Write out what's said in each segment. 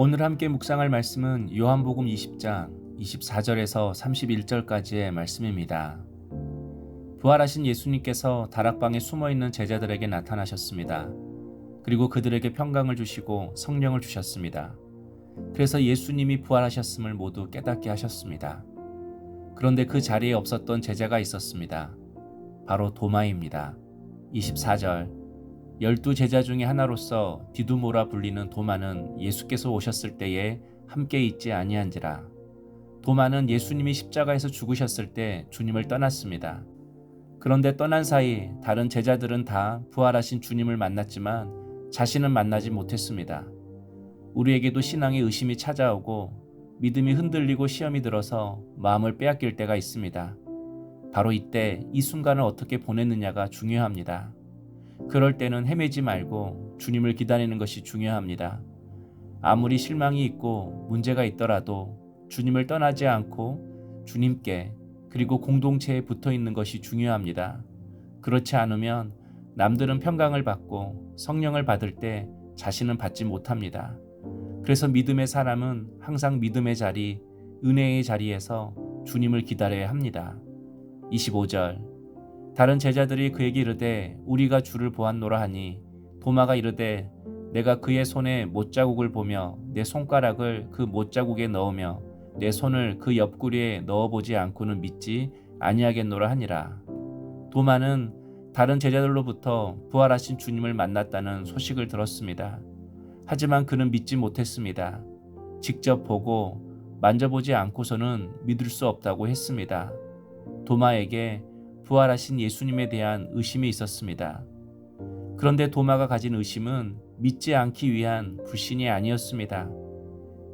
오늘 함께 묵상할 말씀은 요한복음 20장 24절에서 31절까지의 말씀입니다. 부활하신 예수님께서 다락방에 숨어 있는 제자들에게 나타나셨습니다. 그리고 그들에게 평강을 주시고 성령을 주셨습니다. 그래서 예수님이 부활하셨음을 모두 깨닫게 하셨습니다. 그런데 그 자리에 없었던 제자가 있었습니다. 바로 도마입니다. 24절 열두 제자 중에 하나로서 디두모라 불리는 도마는 예수께서 오셨을 때에 함께 있지 아니한지라. 도마는 예수님이 십자가에서 죽으셨을 때 주님을 떠났습니다. 그런데 떠난 사이 다른 제자들은 다 부활하신 주님을 만났지만 자신은 만나지 못했습니다. 우리에게도 신앙의 의심이 찾아오고 믿음이 흔들리고 시험이 들어서 마음을 빼앗길 때가 있습니다. 바로 이때 이 순간을 어떻게 보냈느냐가 중요합니다. 그럴 때는 헤매지 말고 주님을 기다리는 것이 중요합니다. 아무리 실망이 있고 문제가 있더라도 주님을 떠나지 않고 주님께 그리고 공동체에 붙어 있는 것이 중요합니다. 그렇지 않으면 남들은 평강을 받고 성령을 받을 때 자신은 받지 못합니다. 그래서 믿음의 사람은 항상 믿음의 자리, 은혜의 자리에서 주님을 기다려야 합니다. 25절 다른 제자들이 그에게 이르되 우리가 주를 보았노라 하니 도마가 이르되 내가 그의 손에 못자국을 보며 내 손가락을 그 못자국에 넣으며 내 손을 그 옆구리에 넣어보지 않고는 믿지 아니하겠노라 하니라. 도마는 다른 제자들로부터 부활하신 주님을 만났다는 소식을 들었습니다. 하지만 그는 믿지 못했습니다. 직접 보고 만져보지 않고서는 믿을 수 없다고 했습니다. 도마에게 부활하신 예수님에 대한 의심이 있었습니다. 그런데 도마가 가진 의심은 믿지 않기 위한 불신이 아니었습니다.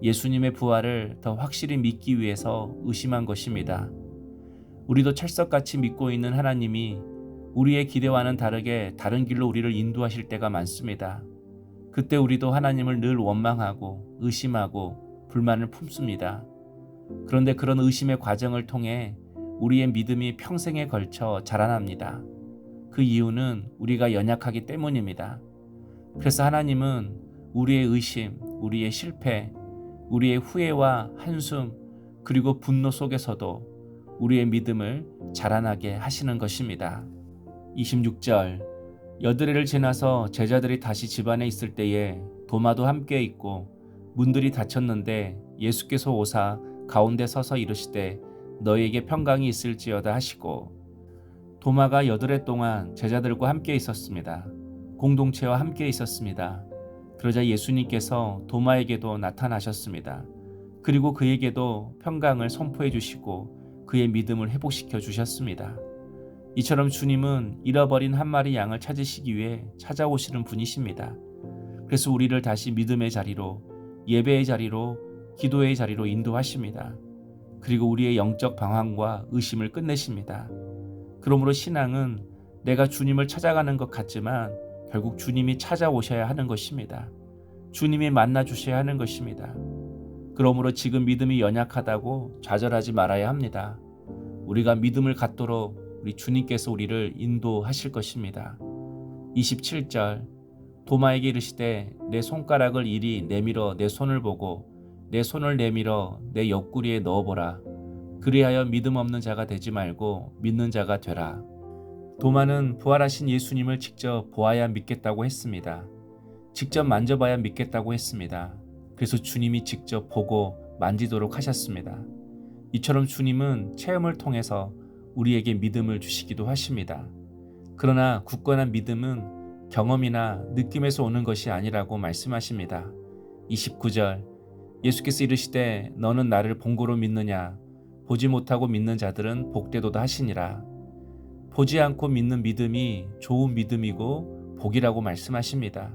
예수님의 부활을 더 확실히 믿기 위해서 의심한 것입니다. 우리도 철석같이 믿고 있는 하나님이 우리의 기대와는 다르게 다른 길로 우리를 인도하실 때가 많습니다. 그때 우리도 하나님을 늘 원망하고 의심하고 불만을 품습니다. 그런데 그런 의심의 과정을 통해 우리의 믿음이 평생에 걸쳐 자라납니다. 그 이유는 우리가 연약하기 때문입니다. 그래서 하나님은 우리의 의심, 우리의 실패, 우리의 후회와 한숨, 그리고 분노 속에서도 우리의 믿음을 자라나게 하시는 것입니다. 26절 여드레를 지나서 제자들이 다시 집안에 있을 때에 도마도 함께 있고 문들이 닫혔는데 예수께서 오사 가운데 서서 이르시되 너희에게 평강이 있을지어다 하시고 도마가 여드레 동안 제자들과 함께 있었습니다. 공동체와 함께 있었습니다. 그러자 예수님께서 도마에게도 나타나셨습니다. 그리고 그에게도 평강을 선포해 주시고 그의 믿음을 회복시켜 주셨습니다. 이처럼 주님은 잃어버린 한 마리 양을 찾으시기 위해 찾아오시는 분이십니다. 그래서 우리를 다시 믿음의 자리로, 예배의 자리로, 기도의 자리로 인도하십니다. 그리고 우리의 영적 방황과 의심을 끝내십니다. 그러므로 신앙은 내가 주님을 찾아가는 것 같지만 결국 주님이 찾아오셔야 하는 것입니다. 주님이 만나 주셔야 하는 것입니다. 그러므로 지금 믿음이 연약하다고 좌절하지 말아야 합니다. 우리가 믿음을 갖도록 우리 주님께서 우리를 인도하실 것입니다. 27절 도마에게 이르시되 내 손가락을 이리 내밀어 내 손을 보고 내 손을 내밀어 내 옆구리에 넣어보라. 그리하여 믿음 없는 자가 되지 말고 믿는 자가 되라. 도마는 부활하신 예수님을 직접 보아야 믿겠다고 했습니다. 직접 만져봐야 믿겠다고 했습니다. 그래서 주님이 직접 보고 만지도록 하셨습니다. 이처럼 주님은 체험을 통해서 우리에게 믿음을 주시기도 하십니다. 그러나 굳건한 믿음은 경험이나 느낌에서 오는 것이 아니라고 말씀하십니다. 29절 예수께서 이르시되 너는 나를 본고로 믿느냐 보지 못하고 믿는 자들은 복되도다 하시니라 보지 않고 믿는 믿음이 좋은 믿음이고 복이라고 말씀하십니다.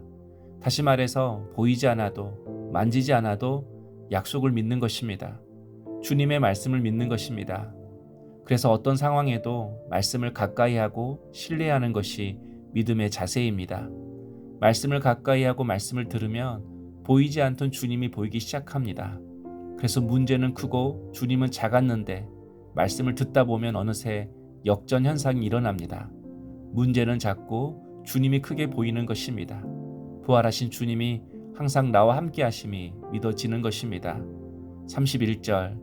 다시 말해서 보이지 않아도 만지지 않아도 약속을 믿는 것입니다. 주님의 말씀을 믿는 것입니다. 그래서 어떤 상황에도 말씀을 가까이 하고 신뢰하는 것이 믿음의 자세입니다. 말씀을 가까이 하고 말씀을 들으면 보이지 않던 주님이 보이기 시작합니다. 그래서 문제는 크고 주님은 작았는데 말씀을 듣다 보면 어느새 역전 현상이 일어납니다. 문제는 작고 주님이 크게 보이는 것입니다. 부활하신 주님이 항상 나와 함께 하심이 믿어지는 것입니다. 31절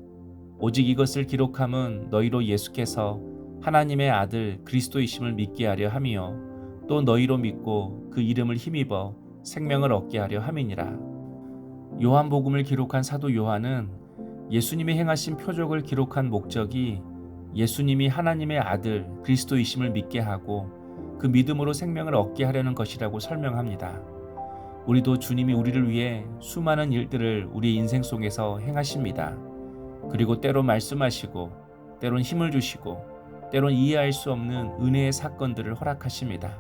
오직 이것을 기록함은 너희로 예수께서 하나님의 아들 그리스도이심을 믿게 하려 함이요 또 너희로 믿고 그 이름을 힘입어 생명을 얻게 하려 함이니라. 요한복음을 기록한 사도 요한은 예수님이 행하신 표적을 기록한 목적이 예수님이 하나님의 아들 그리스도이심을 믿게 하고 그 믿음으로 생명을 얻게 하려는 것이라고 설명합니다. 우리도 주님이 우리를 위해 수많은 일들을 우리 인생 속에서 행하십니다. 그리고 때로 말씀하시고, 때론 힘을 주시고, 때론 이해할 수 없는 은혜의 사건들을 허락하십니다.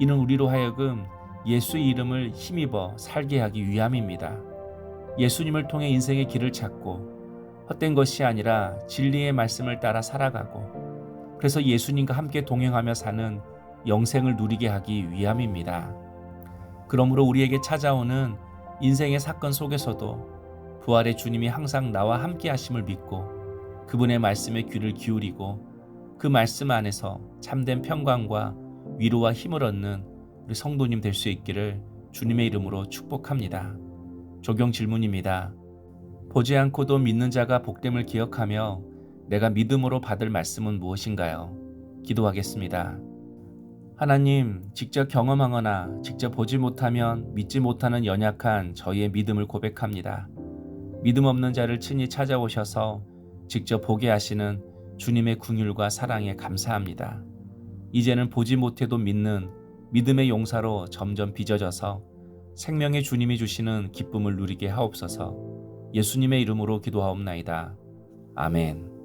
이는 우리로 하여금 예수의 이름을 힘입어 살게 하기 위함입니다. 예수님을 통해 인생의 길을 찾고, 헛된 것이 아니라 진리의 말씀을 따라 살아가고, 그래서 예수님과 함께 동행하며 사는 영생을 누리게 하기 위함입니다. 그러므로 우리에게 찾아오는 인생의 사건 속에서도 부활의 주님이 항상 나와 함께 하심을 믿고 그분의 말씀에 귀를 기울이고 그 말씀 안에서 참된 평강과 위로와 힘을 얻는 우리 성도님 될 수 있기를 주님의 이름으로 축복합니다. 적용 질문입니다. 보지 않고도 믿는 자가 복됨을 기억하며 내가 믿음으로 받을 말씀은 무엇인가요? 기도하겠습니다. 하나님, 직접 경험하거나 직접 보지 못하면 믿지 못하는 연약한 저희의 믿음을 고백합니다. 믿음 없는 자를 친히 찾아오셔서 직접 보게 하시는 주님의 궁율과 사랑에 감사합니다. 이제는 보지 못해도 믿는 믿음의 용사로 점점 빚어져서 생명의 주님이 주시는 기쁨을 누리게 하옵소서 예수님의 이름으로 기도하옵나이다. 아멘.